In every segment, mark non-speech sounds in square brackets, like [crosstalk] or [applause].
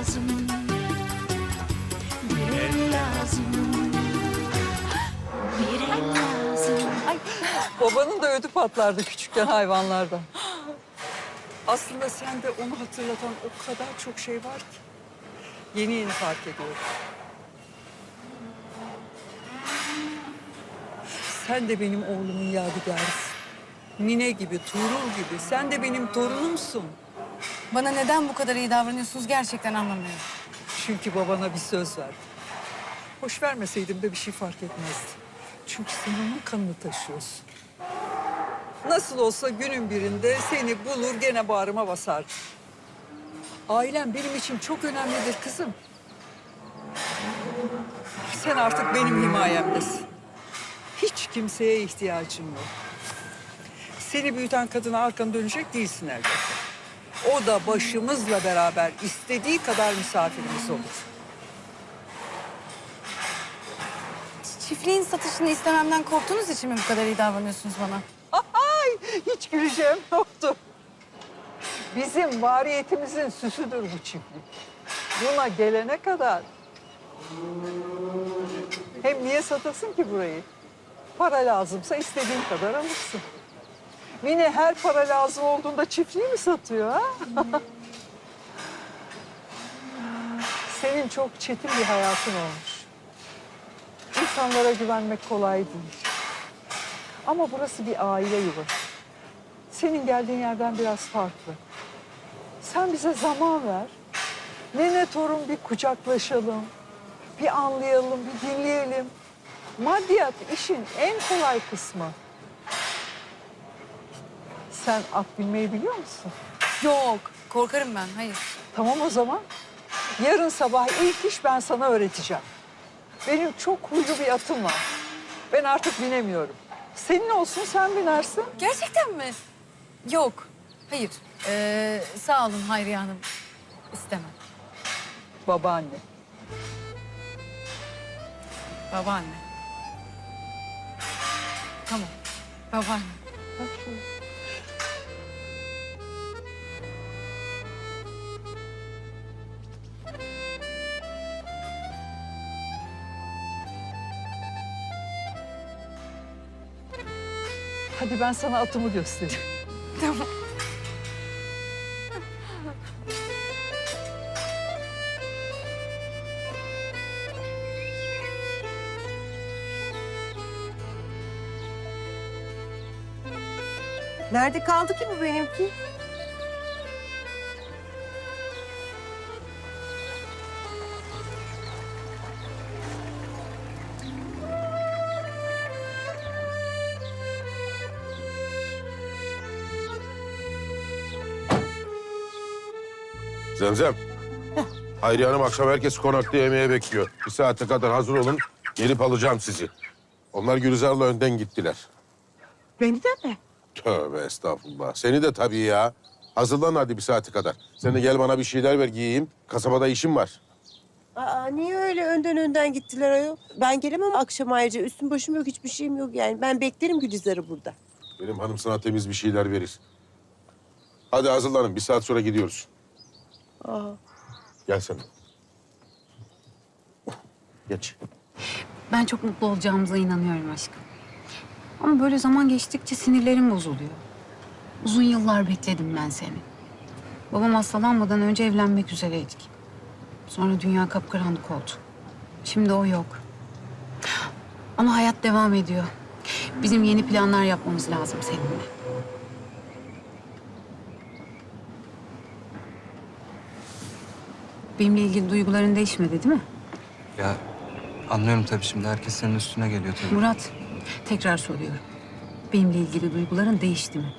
lazım. Bir el lazım. Bir el lazım. Ay, Babanın da ödü patlardı küçükken hayvanlardan. Aslında sende onu hatırlatan o kadar çok şey var ki. Yeni yeni fark ediyorum. Sen de benim oğlumun yadigarısın. Mine gibi, Tuğrul gibi. Sen de benim torunumsun. Bana neden bu kadar iyi davranıyorsunuz gerçekten anlamıyorum. Çünkü babana bir söz verdim. Hoş vermeseydim de bir şey fark etmezdi. Çünkü sen onun kanını taşıyorsun. Nasıl olsa günün birinde seni bulur gene bağrıma basardı. Ailem benim için çok önemlidir kızım. Sen artık benim himayemdesin. Hiç kimseye ihtiyacın yok. Seni büyüten kadına arkanı dönecek değilsin elbette. O da başımızla beraber istediği kadar misafirimiz olur. Çiftliğin satışını istememden korktuğunuz için mi bu kadar iyi davranıyorsunuz bana? Ay hiç güleceğim yoktu. Bizim variyetimizin süsüdür bu çiftlik. Buna gelene kadar. Hem niye satasın ki burayı? Para lazımsa istediğin kadar alırsın. Mine her para lazım olduğunda çiftliği mi satıyor ha? Senin çok çetin bir hayatın olmuş. İnsanlara güvenmek kolay değil. Ama burası bir aile yuvası. Senin geldiğin yerden biraz farklı. Sen bize zaman ver. Nene torun bir kucaklaşalım. Bir anlayalım, bir dinleyelim. Maddiyat işin en kolay kısmı. Sen at binmeyi biliyor musun? Yok, korkarım ben. Hayır. Tamam o zaman. Yarın sabah ilk iş ben sana öğreteceğim. Benim çok huylu bir atım var. Ben artık binemiyorum. Senin olsun sen binersin. Gerçekten mi? Yok. Hayır. Ee, sağ olun Hayriye Hanım. İstemem. Babaanne. Babaanne. Tamam. Babaanne. Bak şöyle. Hadi ben sana atımı göstereyim. Tamam. Nerede kaldı ki bu benimki? Zemzem. Hayriye Hanım akşam herkes konakta yemeğe bekliyor. Bir saate kadar hazır olun. Gelip alacağım sizi. Onlar Gülizar'la önden gittiler. Beni de mi? Tövbe estağfurullah. Seni de tabii ya. Hazırlan hadi bir saate kadar. Sen de gel bana bir şeyler ver giyeyim. Kasabada işim var. Aa, niye öyle önden önden gittiler ayol? Ben gelemem akşam ayrıca. Üstüm başım yok, hiçbir şeyim yok yani. Ben beklerim Gülizar'ı burada. Benim hanım sana temiz bir şeyler verir. Hadi hazırlanın. Bir saat sonra gidiyoruz. Aa, Gel sen. Geç. Ben çok mutlu olacağımıza inanıyorum aşkım. Ama böyle zaman geçtikçe sinirlerim bozuluyor. Uzun yıllar bekledim ben seni. Babam hastalanmadan önce evlenmek üzereydik. Sonra dünya kapkaranlık oldu. Şimdi o yok. Ama hayat devam ediyor. Bizim yeni planlar yapmamız lazım seninle. Benimle ilgili duyguların değişmedi değil mi? Ya anlıyorum tabii şimdi herkes senin üstüne geliyor tabii. Murat, tekrar soruyorum. Benimle ilgili duyguların değişti mi?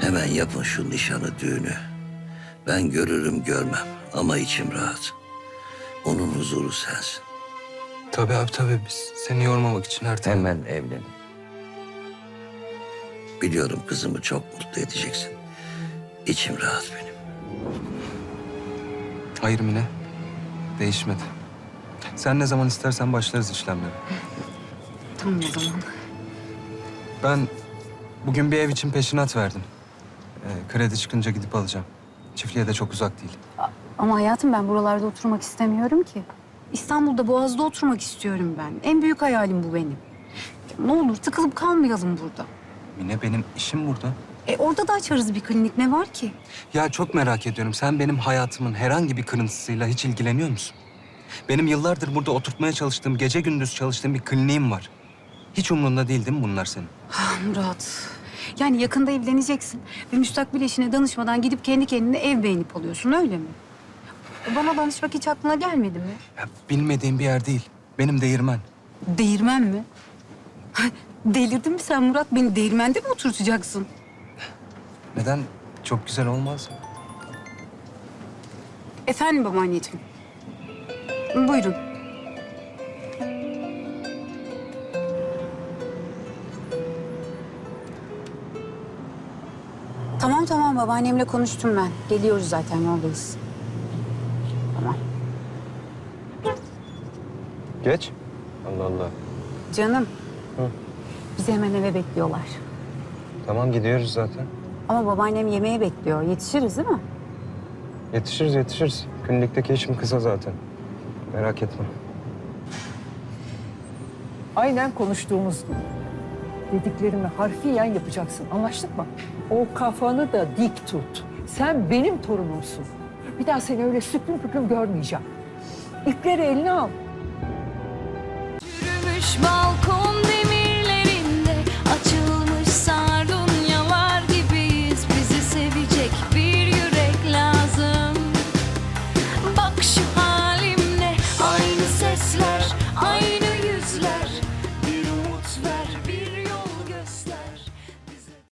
Hemen yapın şu nişanı düğünü. Ben görürüm görmem ama içim rahat. Onun huzuru sensin. Tabii abi tabii biz seni yormamak için her türlü. Hemen evlenin. Biliyorum kızımı çok mutlu edeceksin. İçim rahat benim. Hayır Mine. Değişmedi. Sen ne zaman istersen başlarız işlemlere. Tamam o zaman. Ben bugün bir ev için peşinat verdim. Ee, Kredi çıkınca gidip alacağım. Çiftliğe de çok uzak değil. Ama hayatım ben buralarda oturmak istemiyorum ki. İstanbul'da Boğaz'da oturmak istiyorum ben. En büyük hayalim bu benim. Ne olur tıkılıp kalmayalım burada. Mine benim işim burada. E orada da açarız bir klinik. Ne var ki? Ya çok merak ediyorum. Sen benim hayatımın herhangi bir kırıntısıyla hiç ilgileniyor musun? Benim yıllardır burada oturtmaya çalıştığım, gece gündüz çalıştığım bir kliniğim var. Hiç umrunda değil değil mi bunlar senin? Ah Murat. Yani yakında evleneceksin ve müstakbel eşine danışmadan gidip kendi kendine ev beğenip alıyorsun öyle mi? Bana danışmak hiç aklına gelmedi mi? Ya bilmediğim bir yer değil. Benim değirmen. Değirmen mi? [laughs] Delirdin mi sen Murat? Beni değirmende mi oturtacaksın? Neden? Çok güzel olmaz mı? Efendim babaanneciğim. Buyurun. Tamam tamam babaannemle konuştum ben. Geliyoruz zaten yoldayız. Tamam. Geç. Allah Allah. Canım. Bizi hemen eve bekliyorlar. Tamam gidiyoruz zaten. Ama babaannem yemeğe bekliyor. Yetişiriz değil mi? Yetişiriz yetişiriz. Klinikteki işim kısa zaten. Merak etme. Aynen konuştuğumuz gibi. Dediklerimi harfiyen yapacaksın. Anlaştık mı? O kafanı da dik tut. Sen benim torunumsun. Bir daha seni öyle süklüm püklüm görmeyeceğim. İpleri eline al. Yürümüş balkon